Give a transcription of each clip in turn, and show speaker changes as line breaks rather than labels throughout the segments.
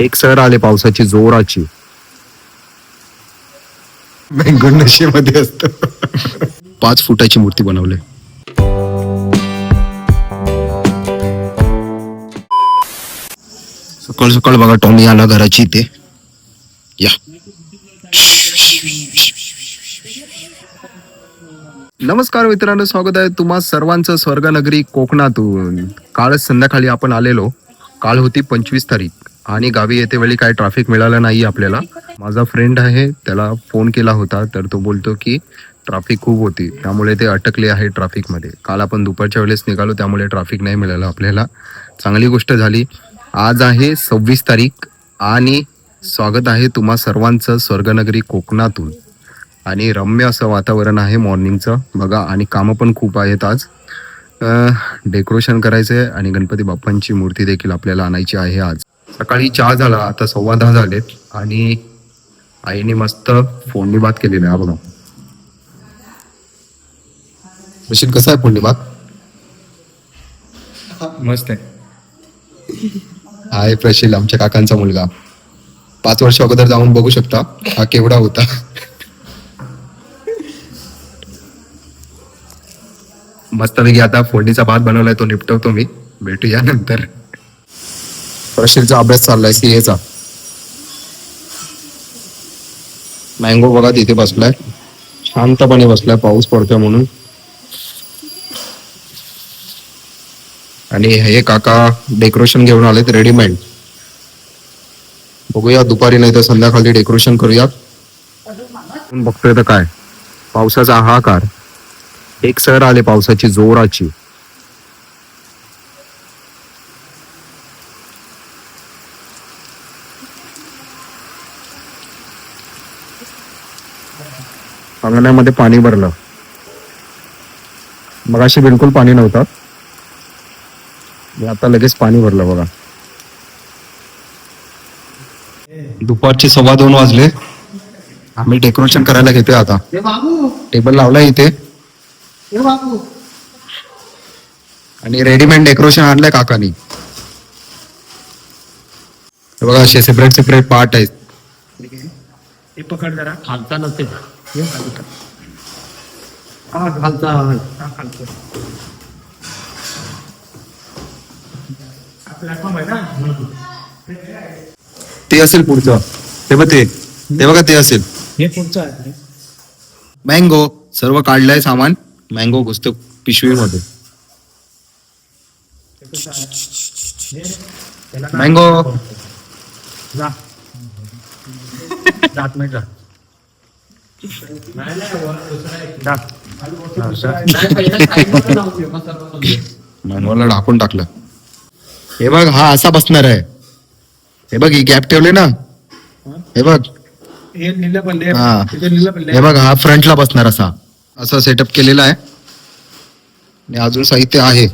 एक सर आले पावसाची जोराची. बेंगुन नशेमध्ये असत. पाच फुटाची मूर्ती बनवली. सकाळ सकाळ बघा टॉमी आला घराची इथे. या. नमस्कार मित्रांनो स्वागत आहे तुम्हा सर्वांचं स्वर्गनगरी कोकणातून. काल संध्याकाळी आपण आलेलो. काल होती पंचवीस तारीख. आणि गावी येते वेळी काय ट्रॅफिक मिळालं नाही आपल्याला. माझा फ्रेंड आहे त्याला फोन केला होता तर तो बोलतो की ट्रॅफिक खूप होती. त्यामुळे ते अटकले आहे ट्रॅफिकमध्ये काल आपण दुपारच्या वेळेस निघालो त्यामुळे ट्रॅफिक नाही मिळालं आपल्याला. चांगली गोष्ट झाली. आज आहे सव्वीस तारीख आणि स्वागत आहे तुम्हा सर्वांचं स्वर्गनगरी कोकणातून. आणि रम्य असं वातावरण आहे मॉर्निंगचं बघा आणि कामं पण खूप आहेत आज. डेकोरेशन करायचं आहे आणि गणपती बाप्पांची मूर्ती देखील आपल्याला आणायची आहे आज. सकाळी चहा झाला आता सव्वा दहा झालेत. आणि आईने मस्त फोडणी भात केलेला आहे हा बघा. बशील कसा आहे फोडणी भात?
मस्त आहे.
आहे प्रशील आमच्या काकांचा मुलगा. पाच वर्ष अगोदर जाऊन बघू शकता हा केवढा होता. मस्तपैकी आता फोडणीचा भात बनवलाय तो निपटवतो मी. भेटूया नंतर. प्रशीलचा अभ्यास चाललाय सीएचा मँगो बघा तिथे बसलाय. शांतपणे बसलाय पाऊस पडतोय म्हणून. आणि हे काका डेकोरेशन घेऊन आलेत रेडीमेड बघूया दुपारी नाही तर संध्याकाळी डेकोरेशन करूयात. बघतोय तर काय? पावसाचा हाहाकार. एक सर आले पावसाची जोराची. अंगणामध्ये पाणी भरलं. मगाशी बिलकुल पाणी नव्हतं. आता लगेच पाणी भरलं बघा. दुपारचे सव्वा दोन वाजले. आम्ही डेकोरेशन करायला घेतोय आता. टेबल लावलाय इथे. आणि रेडीमेड डेकोरेशन आणलंय काकानी. बघा असे सेपरेट सेपरेट पार्ट आहेत
पकड जरा. खालचा नसते
खालचा
प्लॅटफॉर्म आहे ना
ते असेल पुढचं. ते बघ ते. ते बघा ते असेल.
हे पुढचं आहे.
मँगो. सर्व काढलंय सामान. मँगो घुसतो पिशवीमध्ये. मँगो.
जा. जात नाही जा
मॅन्युअलला टाकून टाकलं. हे बघ हा असा बसणार आहे. हे बघ ही गॅप ठेवले ना. हे बघ.
हा.
हे बघ हा फ्रंटला बसणार असा. असा सेटअप केलेला आहे. आणि अजून साहित्य आहे.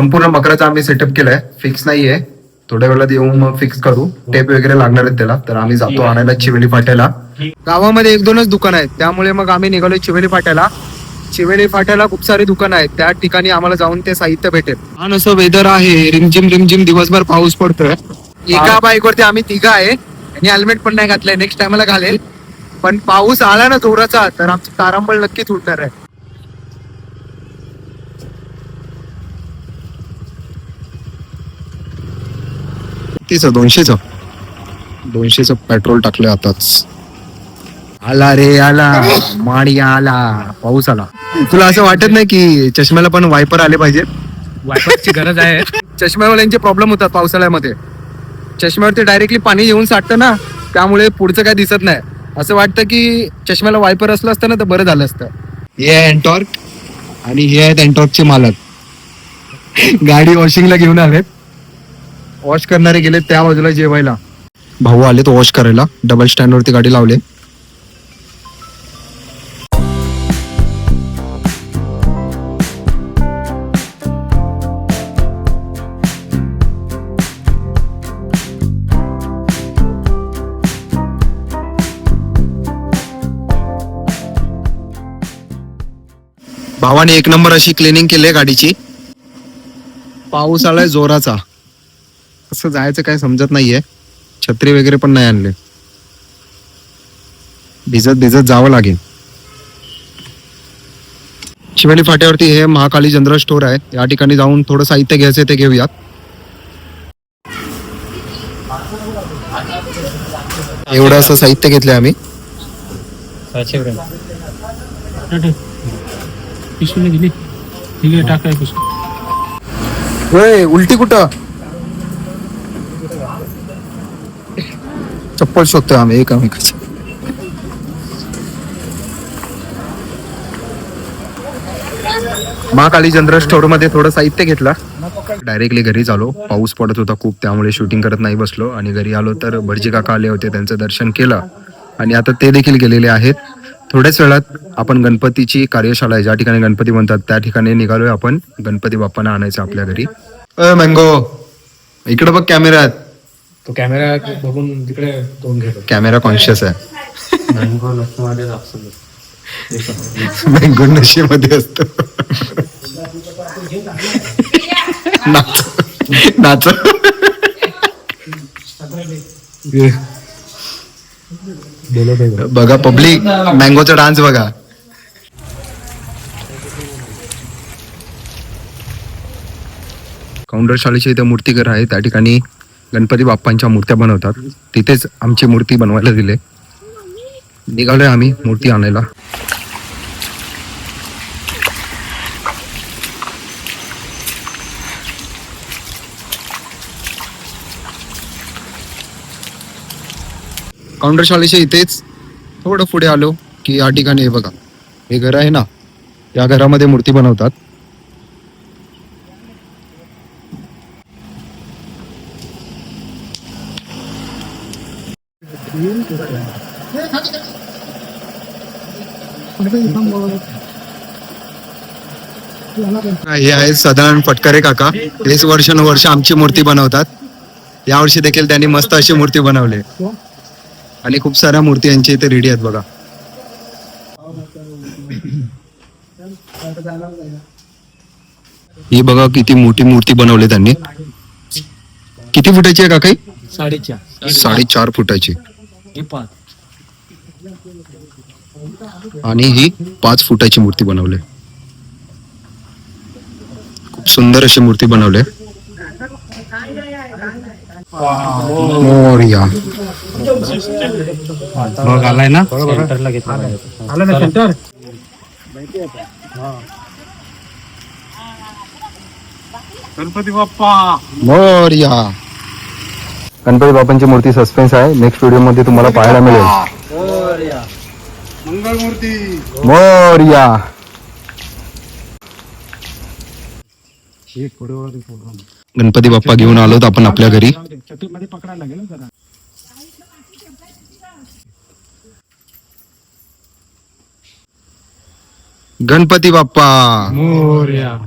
संपूर्ण मकराचा आम्ही सेटअप केलाय. फिक्स नाहीये. थोड्या वेळात येऊन मग फिक्स करू. टेप वगैरे लागणार आहेत त्याला. तर आम्ही जातो आणायला चिवेली फाट्याला. गावामध्ये एक दोनच दुकान आहेत. त्यामुळे मग आम्ही निघालोय चिवेली फाट्याला. चिवेली फाट्याला खूप सारी दुकानं आहेत. त्या ठिकाणी आम्हाला जाऊन ते साहित्य भेटेल. छान असं वेदर आहे. रिमझिम रिमझिम दिवसभर पाऊस पडतोय. एका बाईक वरती आम्ही तिघा आहे. आणि हेल्मेट पण नाही घातलंय. नेक्स्ट टाइमला घालेल. पण पाऊस आला ना जोराचा तर आमची तारांबळ नक्कीच उडणार आहे. तीच दोनशेच. दोनशेच पेट्रोल टाकले आताच. आला रे आला. माडी आला. पाऊस आला. तुला असं वाटत नाही की चष्म्याला पण वायपर आले पाहिजे
वायपरची गरज आहे.
चष्म्यावाल्यांचे प्रॉब्लेम होतात पावसाळ्यामध्ये. चष्म्यावरती डायरेक्टली पाणी येऊन साठतं ना त्यामुळे पुढचं काय दिसत नाही. असं वाटतं की चष्म्याला वायपर असलं असतं ना तर बरं झालं असतं. हे आहे एन्टॉर्क आणि हे आहेत एन्टॉर्कचे मालक. गाडी वॉशिंगला घेऊन आलेत. वॉश करणारे गेले त्या बाजूला जेवायला. भाऊ आले तो वॉश करायला. डबल स्टँड वरती गाडी लावले. भावाने एक नंबर अशी क्लिनिंग केली आहे गाडीची. पाऊस आलाय जोराचा. कसं जायचं काय समजत नाहीये. छत्री वगैरे पण नाही आणले. भिजत भिजत जावं लागेल. शिवानी फाट्यावरती हे महाकाली जनरल स्टोर आहे. या ठिकाणी जाऊन थोडं साहित्य घ्यायचं ते घेऊयात. एवढं असं साहित्य घेतलंय आम्ही. उलटी कुठं? चप्पल शोधतोय आम्ही एकमेकाची महाकाली जनरल स्टोरमध्ये थोडं साहित्य घेतलं. डायरेक्टली घरी आलो. पाऊस पडत होता खूप त्यामुळे शूटिंग करत नाही बसलो. आणि घरी आलो तर भटजी काका आले होते त्यांचं दर्शन केलं. आणि आता ते देखील गेलेले आहेत. थोड्याच वेळात आपण गणपतीची कार्यशाळा आहे. ज्या ठिकाणी गणपती म्हणतात त्या ठिकाणी निघालोय आपण. गणपती बाप्पांना आणायचं आपल्या घरी. अ मँगो. इकडे बघ कॅमेऱ्यात
तो कॅमेरा बघून तिकडे तोंड घेतो.
कॅमेरा कॉन्शियस आहे. मँगो नशेमध्ये असतो. नाच. नाच. बघा पब्लिक मँगोचा डान्स बघा. कौंडर शाळेचे इथे मूर्तीघर आहे. त्या ठिकाणी गणपती बाप्पांच्या मूर्त्या बनवतात. तिथेच आमची मूर्ती बनवायला दिले. निघालोय आम्ही मूर्ती आणायला. काउंटर शाळेच्या इथेच थोडं पुढे आलो की या ठिकाणी हे बघा. हे घर आहे ना या घरामध्ये मूर्ती बनवतात. हे आहेत सदानंद फटकरे काका. हेच वर्षानुवर्ष आमची मूर्ती बनवतात. यावर्षी देखील त्यांनी मस्त अशी मूर्ती बनवली. आणि खूप साऱ्या मूर्ती यांच्या इथे रेडी आहेत बघा. ही बघा किती मोठी मूर्ती बनवली त्यांनी. किती फुटाची आहे काकाई
साडेचार.
साडेचार फुटाची. आणि ही पाच फुटाची मूर्ती बनवली. खूप सुंदर अशी मूर्ती बनवली. मोरया.
बघ आलाय ना? सेंटरला घेतला आलं ना सेंटर गणपती बाप्पा!
मोरया. गणपती बाप्पांची मूर्ती सस्पेन्स आहे. नेक्स्ट व्हिडिओमध्ये तुम्हाला पाहायला मिळेल.
मंगलमूर्ती
मोरया. गणपती बाप्पा घेऊन आलोत आपण आपल्या घरी.
छत्रीमध्ये पकडायला लागेल ना जरा.
गणपती बाप्पा.
मोर्या.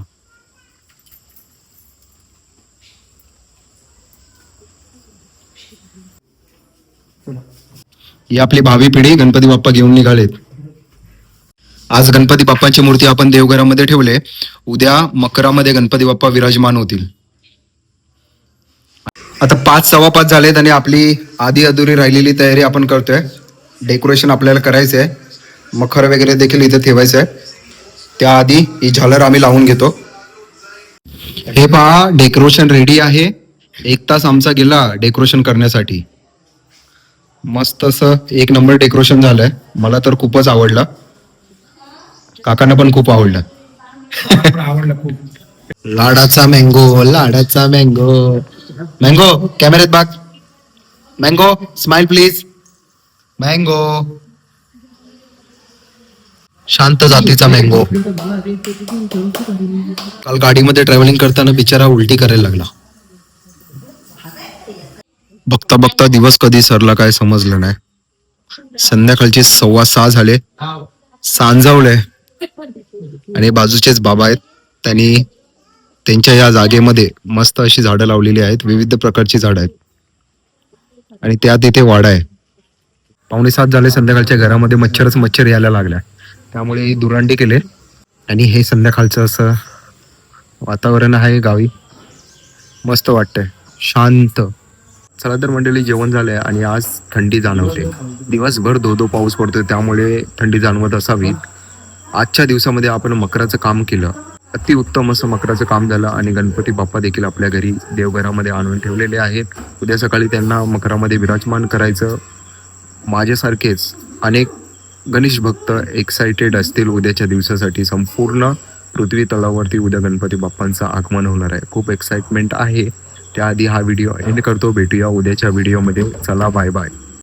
ही आपली भावी पिढी गणपती बाप्पा घेऊन निघालेत. आज गणपती बाप्पांची मूर्ती आपण देवघरामध्ये ठेवले. उद्या मकरामध्ये गणपती बाप्पा विराजमान होतील. आता पाच सव्वा पाच झालेत आणि आपली आधी अधुरी राहिलेली तयारी आपण करतोय. डेकोरेशन आपल्याला करायचं आहे मखर वगैरे देखील इथे ठेवायचं आहे त्याआधी ही झालर आम्ही लावून घेतो. हे पहा डेकोरेशन रेडी आहे. एक तास आमचा गेला डेकोरेशन करण्यासाठी. मस्त असं एक नंबर डेकोरेशन झालंय. मला तर खूपच आवडलं. काकांना पण खूप आवडलं.
आवडलं खूप.
लाडाचा मँगो लाडाचा मँगो मँगो कॅमेऱ्यात बाग मँगो स्माइल प्लीज मँगो शांत जातीचा मँगो काल गाडीमध्ये ट्रॅव्हलिंग करताना बिचारा उलटी करायला लागला. बघता बघता दिवस कधी सरला काय समजलं नाही. संध्याकाळचे सव्वा सहा झाले. सांजवले. आणि बाजूचेच बाबा आहेत. त्यांनी त्यांच्या या जागेमध्ये मस्त अशी झाडं लावलेली आहेत. विविध प्रकारची झाडं आहेत. आणि त्यात इथे वाडा आहे. पावणे सात झाले संध्याकाळच्या घरामध्ये. मच्छरच मच्छर यायला लागल्या. त्यामुळे दुरांडी केले. आणि हे संध्याकाळचं असं वातावरण आहे गावी. मस्त वाटतंय. शांत. चला तर मंडळी जेवण झालंय आणि आज थंडी जाणवते. दिवसभर धो धो पाऊस पडतोय त्यामुळे थंडी जाणवत असावी. आजच्या दिवसामध्ये आपण मकराचं काम केलं. अतिउत्तम असं मकराचं काम झालं आणि गणपती बाप्पा देखील आपल्या घरी देवघरामध्ये आणून ठेवलेले आहेत. उद्या सकाळी त्यांना मकरामध्ये विराजमान करायचं. माझ्यासारखेच अनेक गणेश भक्त एक्साइटेड असतील उद्याच्या दिवसासाठी. संपूर्ण पृथ्वी तळावरती उद्या गणपती बाप्पांचं आगमन होणार आहे. खूप एक्साइटमेंट आहे. त्याआधी हा व्हिडिओ एंड करतो. भेटूया उद्याच्या व्हिडिओमध्ये. चला बाय बाय